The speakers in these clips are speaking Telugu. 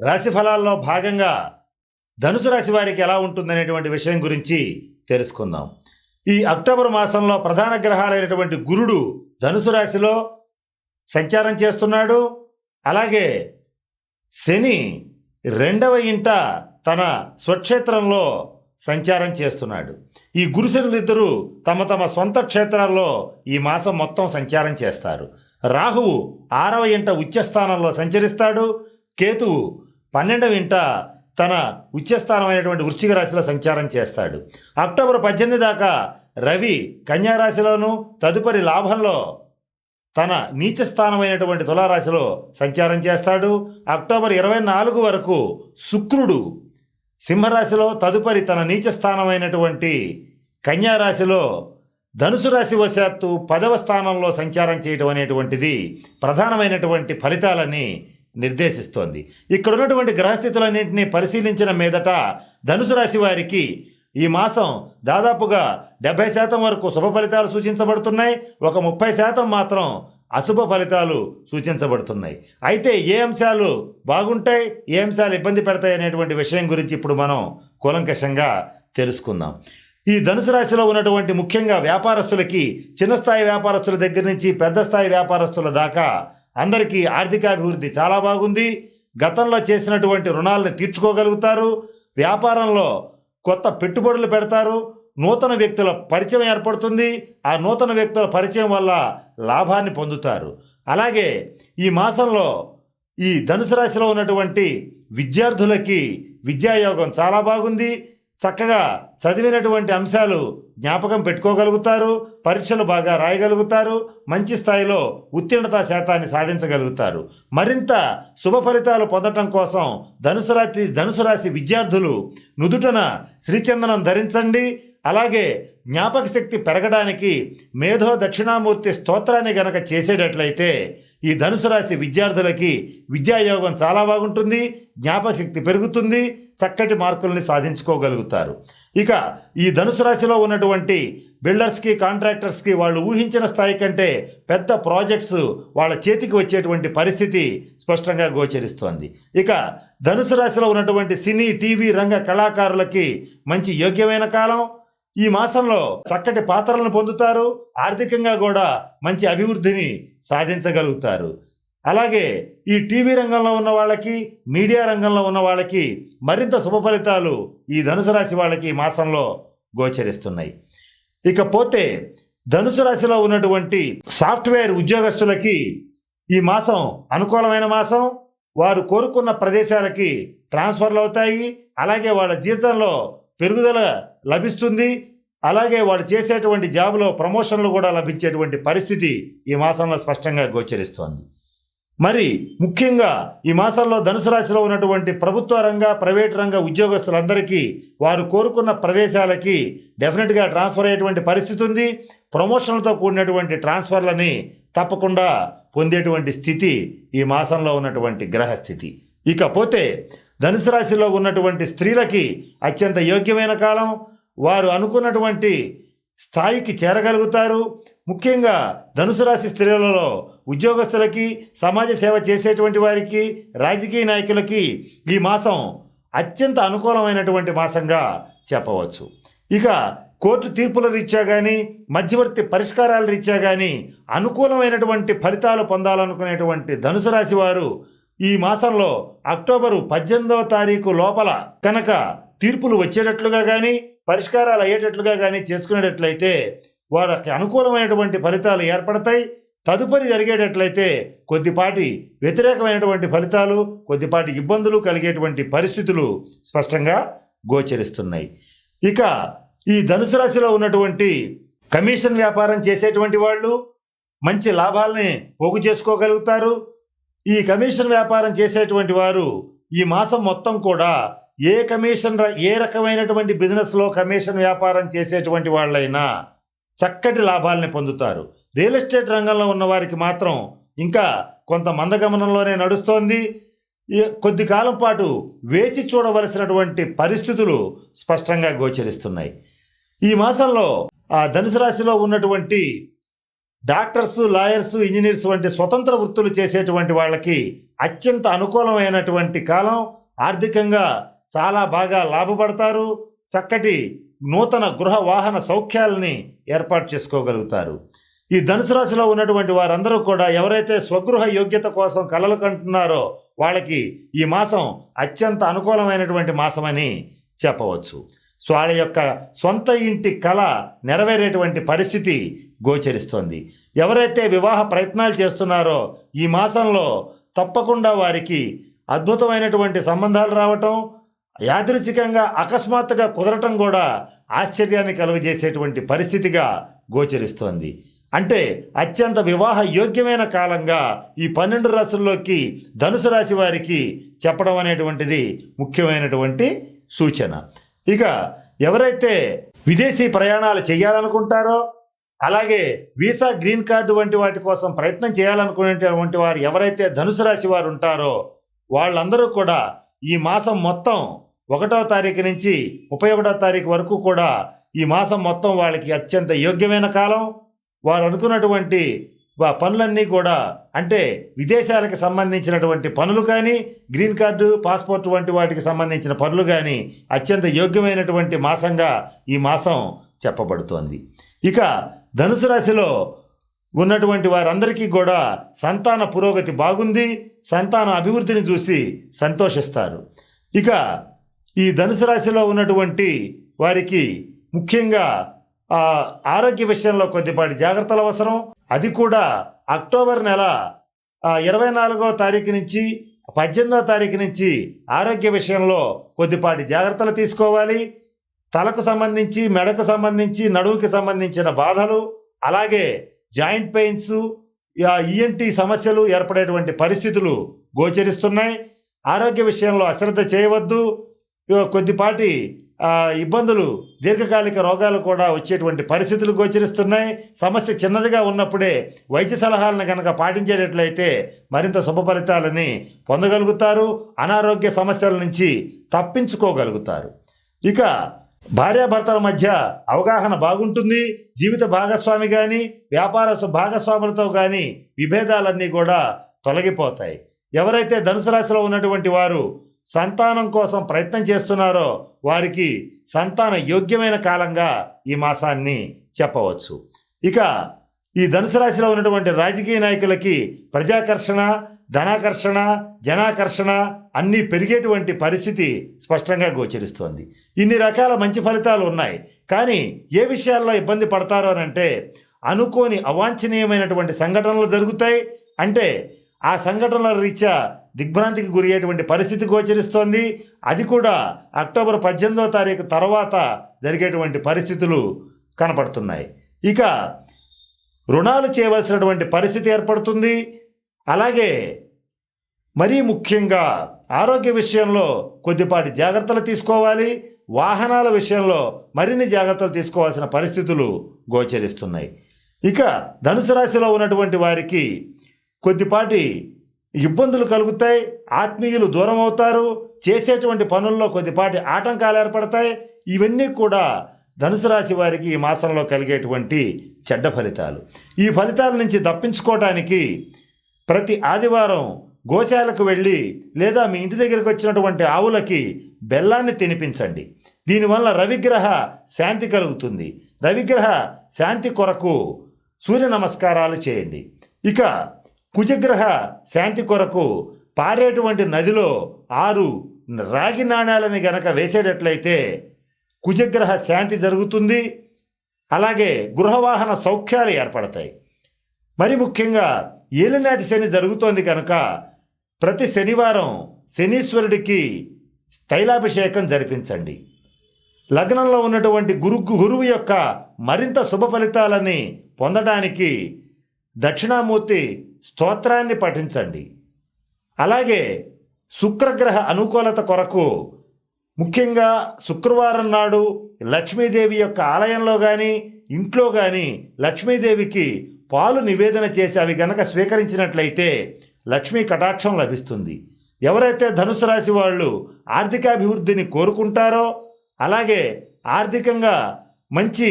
రాశి ఫలాల్లో భాగంగా ధనుసు రాశి వారికి ఎలా ఉంటుందనేటువంటి విషయం గురించి తెలుసుకుందాం. ఈ అక్టోబర్ మాసంలో ప్రధాన గ్రహాలైనటువంటి గురుడు ధనుసు రాశిలో సంచారం చేస్తున్నాడు. అలాగే శని రెండవ ఇంట తన స్వక్షేత్రంలో సంచారం చేస్తున్నాడు. ఈ గురుశనులిద్దరూ తమ తమ సొంత క్షేత్రాల్లో ఈ మాసం మొత్తం సంచారం చేస్తారు. రాహువు ఆరవ ఇంట ఉచ్చస్థానంలో సంచరిస్తాడు. కేతువు పన్నెండవ ఇంట తన ఉచ్చస్థానమైనటువంటి వృశ్చిక రాశిలో సంచారం చేస్తాడు. అక్టోబర్ పద్దెనిమిది దాకా రవి కన్యారాశిలోను తదుపరి లాభంలో తన నీచ స్థానమైనటువంటి తులారాశిలో సంచారం చేస్తాడు. అక్టోబర్ ఇరవై నాలుగు వరకు శుక్రుడు సింహరాశిలో తదుపరి తన నీచ స్థానమైనటువంటి కన్యారాశిలో ధనుసు రాశి వశాత్తు పదవ స్థానంలో సంచారం చేయటం అనేటువంటిది ప్రధానమైనటువంటి ఫలితాలని నిర్దేశిస్తోంది. ఇక్కడ ఉన్నటువంటి గ్రహస్థితులన్నింటినీ పరిశీలించిన మీదట ధనుసు రాశి వారికి ఈ మాసం దాదాపుగా డెబ్బై శాతం వరకు శుభ ఫలితాలు సూచించబడుతున్నాయి. ఒక ముప్పై శాతం మాత్రం అశుభ ఫలితాలు సూచించబడుతున్నాయి. అయితే ఏ అంశాలు బాగుంటాయి ఏ అంశాలు ఇబ్బంది పెడతాయి అనేటువంటి విషయం గురించి ఇప్పుడు మనం కూలంకషంగా తెలుసుకుందాం. ఈ ధనుసు రాశిలో ఉన్నటువంటి ముఖ్యంగా వ్యాపారస్తులకి చిన్న స్థాయి వ్యాపారస్తుల దగ్గర నుంచి పెద్ద స్థాయి వ్యాపారస్తుల దాకా అందరికీ ఆర్థికాభివృద్ధి చాలా బాగుంది. గతంలో చేసినటువంటి రుణాలను తీర్చుకోగలుగుతారు. వ్యాపారంలో కొత్త పెట్టుబడులు పెడతారు. నూతన వ్యక్తుల పరిచయం ఏర్పడుతుంది. ఆ నూతన వ్యక్తుల పరిచయం వల్ల లాభాన్ని పొందుతారు. అలాగే ఈ మాసంలో ఈ ధనుసు రాశిలో ఉన్నటువంటి విద్యార్థులకి విద్యాయోగం చాలా బాగుంది. చక్కగా చదివినటువంటి అంశాలు జ్ఞాపకం పెట్టుకోగలుగుతారు పరీక్షలు బాగా రాయగలుగుతారు మంచి స్థాయిలో ఉత్తీర్ణత శాతాన్ని సాధించగలుగుతారు. మరింత శుభ ఫలితాలు పొందటం కోసం ధనుసు రాశి ధనుసు రాశి విద్యార్థులు నుదుటన శ్రీచందనం ధరించండి. అలాగే జ్ఞాపక శక్తి పెరగడానికి మేధో దక్షిణామూర్తి స్తోత్రాన్ని గనక చేసేటట్లయితే ఈ ధనుసు రాశి విద్యార్థులకి విద్యాయోగం చాలా బాగుంటుంది జ్ఞాపకశక్తి పెరుగుతుంది చక్కటి మార్కుల్ని సాధించుకోగలుగుతారు. ఇక ఈ ధనుసు రాశిలో ఉన్నటువంటి బిల్డర్స్కి కాంట్రాక్టర్స్కి వాళ్ళు ఊహించిన స్థాయి కంటే పెద్ద ప్రాజెక్ట్స్ వాళ్ళ చేతికి వచ్చేటువంటి పరిస్థితి స్పష్టంగా గోచరిస్తోంది. ఇక ధనుసు రాశిలో ఉన్నటువంటి సినీ టీవీ రంగ కళాకారులకి మంచి యోగ్యమైన కాలం. ఈ మాసంలో చక్కటి పాత్రలను పొందుతారు. ఆర్థికంగా కూడా మంచి అభివృద్ధిని సాధించగలుగుతారు. అలాగే ఈ టీవీ రంగంలో ఉన్న వాళ్ళకి మీడియా రంగంలో ఉన్న వాళ్ళకి మరింత శుభ ఫలితాలు ఈ ధనుసు రాశి వాళ్ళకి ఈ మాసంలో గోచరిస్తున్నాయి. ఇకపోతే ధనుసు రాశిలో ఉన్నటువంటి సాఫ్ట్వేర్ ఉద్యోగస్తులకి ఈ మాసం అనుకూలమైన మాసం వారు కోరుకున్న ప్రదేశాలకి ట్రాన్స్ఫర్లు అవుతాయి అలాగే వాళ్ళ జీవితంలో పెరుగుదల లభిస్తుంది అలాగే వాడు చేసేటువంటి జాబ్లో ప్రమోషన్లు కూడా లభించేటువంటి పరిస్థితి ఈ మాసంలో స్పష్టంగా గోచరిస్తోంది. మరి ముఖ్యంగా ఈ మాసంలో ధనుసు రాశిలో ఉన్నటువంటి ప్రభుత్వ రంగ ప్రైవేట్ రంగ ఉద్యోగస్తులందరికీ వారు కోరుకున్న ప్రదేశాలకి డెఫినెట్గా ట్రాన్స్ఫర్ అయ్యేటువంటి పరిస్థితి ఉంది. ప్రమోషన్లతో కూడినటువంటి ట్రాన్స్ఫర్లని తప్పకుండా పొందేటువంటి స్థితి ఈ మాసంలో ఉన్నటువంటి గ్రహస్థితి ఇకపోతే ధనుసు రాశిలో ఉన్నటువంటి స్త్రీలకి అత్యంత యోగ్యమైన కాలం వారు అనుకున్నటువంటి స్థాయికి చేరగలుగుతారు. ముఖ్యంగా ధనుసు రాశి స్త్రీలలో ఉద్యోగస్తులకి సమాజ సేవ చేసేటువంటి వారికి రాజకీయ నాయకులకి ఈ మాసం అత్యంత అనుకూలమైనటువంటి మాసంగా చెప్పవచ్చు. ఇక కోర్టు తీర్పుల రీత్యా కానీ మధ్యవర్తి పరిష్కారాల రీత్యా కానీ అనుకూలమైనటువంటి ఫలితాలు పొందాలనుకునేటువంటి ధనుసు రాశి వారు ఈ మాసంలో అక్టోబరు పద్దెనిమిదవ తారీఖు లోపల కనుక తీర్పులు వచ్చేటట్లుగా కానీ పరిష్కారాలు అయ్యేటట్లుగా కానీ చేసుకునేటట్లయితే వారికి అనుకూలమైనటువంటి ఫలితాలు ఏర్పడతాయి. తదుపరి జరిగేటట్లయితే కొద్దిపాటి వ్యతిరేకమైనటువంటి ఫలితాలు కొద్దిపాటి ఇబ్బందులు కలిగేటువంటి పరిస్థితులు స్పష్టంగా గోచరిస్తున్నాయి. ఇక ఈ ధనుసు రాశిలో ఉన్నటువంటి కమిషన్ వ్యాపారం చేసేటువంటి వాళ్ళు మంచి లాభాలని పోగు చేసుకోగలుగుతారు. ఈ కమిషన్ వ్యాపారం చేసేటువంటి వారు ఈ మాసం మొత్తం కూడా ఏ కమిషన్ ఏ రకమైనటువంటి బిజినెస్లో కమిషన్ వ్యాపారం చేసేటువంటి వాళ్ళైనా చక్కటి లాభాలని పొందుతారు. రియల్ ఎస్టేట్ రంగంలో ఉన్నవారికి మాత్రం ఇంకా కొంత మందగమనంలోనే నడుస్తోంది. కొద్ది కాలం పాటు వేచి చూడవలసినటువంటి పరిస్థితులు స్పష్టంగా గోచరిస్తున్నాయి. ఈ మాసంలో ఆ ధనుసు రాశిలో ఉన్నటువంటి డాక్టర్స్ లాయర్స్ ఇంజనీర్స్ వంటి స్వతంత్ర వృత్తులు చేసేటువంటి వాళ్ళకి అత్యంత అనుకూలమైనటువంటి కాలం. ఆర్థికంగా చాలా బాగా లాభపడతారు. చక్కటి నూతన గృహ వాహన సౌఖ్యాలని ఏర్పాటు చేసుకోగలుగుతారు. ఈ ధనుసు రాశిలో ఉన్నటువంటి వారందరూ కూడా ఎవరైతే స్వగృహ యోగ్యత కోసం కలలు కంటున్నారో వాళ్ళకి ఈ మాసం అత్యంత అనుకూలమైనటువంటి మాసమని చెప్పవచ్చు. సో వాళ్ళ యొక్క సొంత ఇంటి కళ నెరవేరేటువంటి పరిస్థితి గోచరిస్తోంది. ఎవరైతే వివాహ ప్రయత్నాలు చేస్తున్నారో ఈ మాసంలో తప్పకుండా వారికి అద్భుతమైనటువంటి సంబంధాలు రావటం యాదృచ్ఛికంగా అకస్మాత్తుగా కుదరటం కూడా ఆశ్చర్యాన్ని కలుగజేసేటువంటి పరిస్థితిగా గోచరిస్తోంది. అంటే అత్యంత వివాహ యోగ్యమైన కాలంగా ఈ పన్నెండు రాశుల్లోకి ధనుసు రాశి వారికి చెప్పడం అనేటువంటిది ముఖ్యమైనటువంటి సూచన. ఇక ఎవరైతే విదేశీ ప్రయాణాలు చేయాలనుకుంటారో అలాగే వీసా గ్రీన్ కార్డు వంటి వాటి కోసం ప్రయత్నం చేయాలనుకునేటువంటి వారు ఎవరైతే ధనుసు రాశి వారు ఉంటారో వాళ్ళందరూ కూడా ఈ మాసం మొత్తం ఒకటో తారీఖు నుంచి ముప్పై ఒకటో తారీఖు వరకు కూడా ఈ మాసం మొత్తం వాళ్ళకి అత్యంత యోగ్యమైన కాలం. వారు అనుకున్నటువంటి పనులన్నీ కూడా అంటే విదేశాలకు సంబంధించినటువంటి పనులు కానీ గ్రీన్ కార్డు పాస్పోర్ట్ వంటి వాటికి సంబంధించిన పనులు కానీ అత్యంత యోగ్యమైనటువంటి మాసంగా ఈ మాసం చెప్పబడుతోంది. ఇక ధనుసు రాశిలో ఉన్నటువంటి వారందరికీ కూడా సంతాన పురోగతి బాగుంది. సంతాన అభివృద్ధిని చూసి సంతోషిస్తారు. ఇక ఈ ధనుసు రాశిలో ఉన్నటువంటి వారికి ముఖ్యంగా ఆ, ఆరోగ్య విషయంలో కొద్దిపాటి జాగ్రత్తలు అవసరం. అది కూడా అక్టోబర్ నెల ఇరవై నాలుగో తారీఖు నుంచి పద్దెనిమిదో తారీఖు నుంచి ఆరోగ్య విషయంలో కొద్దిపాటి జాగ్రత్తలు తీసుకోవాలి. తలకు సంబంధించి మెడకు సంబంధించి నడువుకి సంబంధించిన బాధలు అలాగే జాయింట్ పెయిన్స్ ఈఎన్టీ సమస్యలు ఏర్పడేటువంటి పరిస్థితులు గోచరిస్తున్నాయి. ఆరోగ్య విషయంలో అశ్రద్ధ చేయవద్దు. కొద్దిపాటి ఇబ్బందులు దీర్ఘకాలిక రోగాలు కూడా వచ్చేటువంటి పరిస్థితులు గోచరిస్తున్నాయి. సమస్య చిన్నదిగా ఉన్నప్పుడే వైద్య సలహాలను కనుక పాటించేటట్లయితే మరింత శుభ ఫలితాలని పొందగలుగుతారు. అనారోగ్య సమస్యల నుంచి తప్పించుకోగలుగుతారు. ఇక భార్యాభర్తల మధ్య అవగాహన బాగుంటుంది. జీవిత భాగస్వామి కానీ వ్యాపార సు- భాగస్వాములతో కానీ విభేదాలన్నీ కూడా తొలగిపోతాయి. ఎవరైతే ధనుసు రాశిలో ఉన్నటువంటి వారు సంతానం కోసం ప్రయత్నం చేస్తున్నారో వారికి సంతాన యోగ్యమైన కాలంగా ఈ మాసాన్ని చెప్పవచ్చు. ఇక ఈ ధనుసు రాశిలో ఉన్నటువంటి రాజకీయ నాయకులకి ప్రజాకర్షణ ధనాకర్షణ జనాకర్షణ అన్నీ పెరిగేటువంటి పరిస్థితి స్పష్టంగా గోచరిస్తోంది. ఇన్ని రకాల మంచి ఫలితాలు ఉన్నాయి. కానీ ఏ విషయాల్లో ఇబ్బంది పడతారో అని అంటే అనుకోని అవాంఛనీయమైనటువంటి సంఘటనలు జరుగుతాయి. అంటే ఆ సంఘటనల రీత్యా దిగ్భ్రాంతికి గురి అయ్యేటువంటి పరిస్థితి గోచరిస్తోంది. అది కూడా అక్టోబర్ పద్దెనిమిదో తారీఖు తర్వాత జరిగేటువంటి పరిస్థితులు కనపడుతున్నాయి. ఇక రుణాలు చేయవలసినటువంటి పరిస్థితి ఏర్పడుతుంది. అలాగే మరీ ముఖ్యంగా ఆరోగ్య విషయంలో కొద్దిపాటి జాగ్రత్తలు తీసుకోవాలి. వాహనాల విషయంలో మరిన్ని జాగ్రత్తలు తీసుకోవాల్సిన పరిస్థితులు గోచరిస్తున్నాయి. ఇక ధనుసు రాశిలో ఉన్నటువంటి వారికి కొద్దిపాటి ఇబ్బందులు కలుగుతాయి ఆత్మీయులు దూరం అవుతారు చేసేటువంటి పనుల్లో కొద్దిపాటి ఆటంకాలు ఏర్పడతాయి. ఇవన్నీ కూడా ధనుసు రాశి వారికి ఈ మాసంలో కలిగేటువంటి చెడ్డ ఫలితాలు. ఈ ఫలితాల నుంచి తప్పించుకోవటానికి ప్రతి ఆదివారం గోశాలకు వెళ్ళి లేదా మీ ఇంటి దగ్గరికి వచ్చినటువంటి ఆవులకి బెల్లాన్ని తినిపించండి. దీనివల్ల రవిగ్రహ శాంతి కలుగుతుంది. రవిగ్రహ శాంతి కొరకు సూర్య నమస్కారాలు చేయండి. ఇక కుజగ్రహ శాంతి కొరకు పారేటువంటి నదిలో ఆరు రాగి నాణాలని గనక వేసేటట్లయితే కుజగ్రహ శాంతి జరుగుతుంది. అలాగే గృహవాహన సౌఖ్యాలు ఏర్పడతాయి. మరి ముఖ్యంగా ఏలినాటి శని జరుగుతోంది కనుక ప్రతి శనివారం శనీశ్వరుడికి తైలాభిషేకం జరిపించండి. లగ్నంలో ఉన్నటువంటి గురు గురువు యొక్క మరింత శుభ ఫలితాలని పొందడానికి దక్షిణామూర్తి స్తోత్రాన్ని పఠించండి. అలాగే శుక్రగ్రహ అనుకూలత కొరకు ముఖ్యంగా శుక్రవారం నాడు లక్ష్మీదేవి యొక్క ఆలయంలో కానీ ఇంట్లో కానీ లక్ష్మీదేవికి పాలు నివేదన చేసి అవి గనక స్వీకరించినట్లయితే లక్ష్మీ కటాక్షం లభిస్తుంది. ఎవరైతే ధనుసు రాశి వాళ్ళు ఆర్థికాభివృద్ధిని కోరుకుంటారో అలాగే ఆర్థికంగా మంచి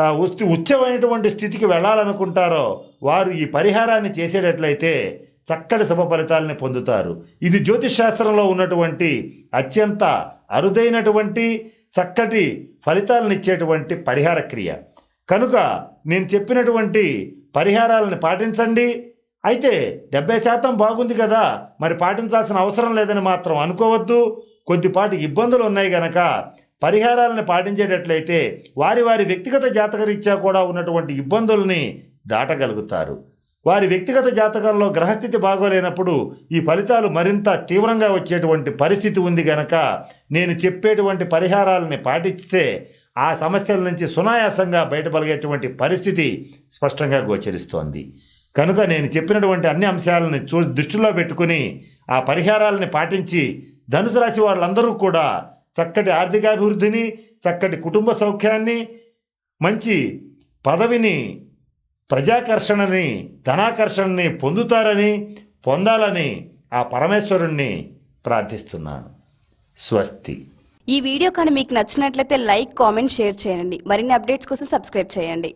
ఉచ్చమైనటువంటి స్థితికి వెళ్ళాలనుకుంటారో వారు ఈ పరిహారాన్ని చేసేటట్లయితే చక్కటి శుభ ఫలితాలని పొందుతారు. ఇది జ్యోతిష్ శాస్త్రంలో ఉన్నటువంటి అత్యంత అరుదైనటువంటి చక్కటి ఫలితాలను ఇచ్చేటువంటి పరిహార క్రియ. కనుక నేను చెప్పినటువంటి పరిహారాలను పాటించండి. అయితే డెబ్బై శాతం బాగుంది కదా మరి పాటించాల్సిన అవసరం లేదని మాత్రం అనుకోవద్దు. కొద్దిపాటి ఇబ్బందులు ఉన్నాయి గనక పరిహారాలను పాటించేటట్లయితే వారి వారి వ్యక్తిగత జాతకరీత్యా కూడా ఉన్నటువంటి ఇబ్బందుల్ని దాటగలుగుతారు. వారి వ్యక్తిగత జాతకంలో గ్రహస్థితి బాగోలేనప్పుడు ఈ ఫలితాలు మరింత తీవ్రంగా వచ్చేటువంటి పరిస్థితి ఉంది గనక నేను చెప్పేటువంటి పరిహారాలని పాటిస్తే ఆ సమస్యల నుంచి సునాయాసంగా బయటపలిగేటువంటి పరిస్థితి స్పష్టంగా గోచరిస్తోంది. కనుక నేను చెప్పినటువంటి అన్ని అంశాలను చూ దృష్టిలో పెట్టుకుని ఆ పరిహారాలని పాటించి ధనుసు రాశి వాళ్ళందరూ కూడా చక్కటి ఆర్థికాభివృద్ధిని చక్కటి కుటుంబ సౌఖ్యాన్ని మంచి పదవిని ప్రజాకర్షణని ధనాకర్షణని పొందుతారని పొందాలని ఆ పరమేశ్వరుణ్ణి ప్రార్థిస్తున్నాను. స్వస్తి. ఈ వీడియో కానీ మీకు నచ్చినట్లయితే లైక్ కామెంట్ షేర్ చేయండి. మరిన్ని అప్డేట్స్ కోసం సబ్స్క్రైబ్ చేయండి.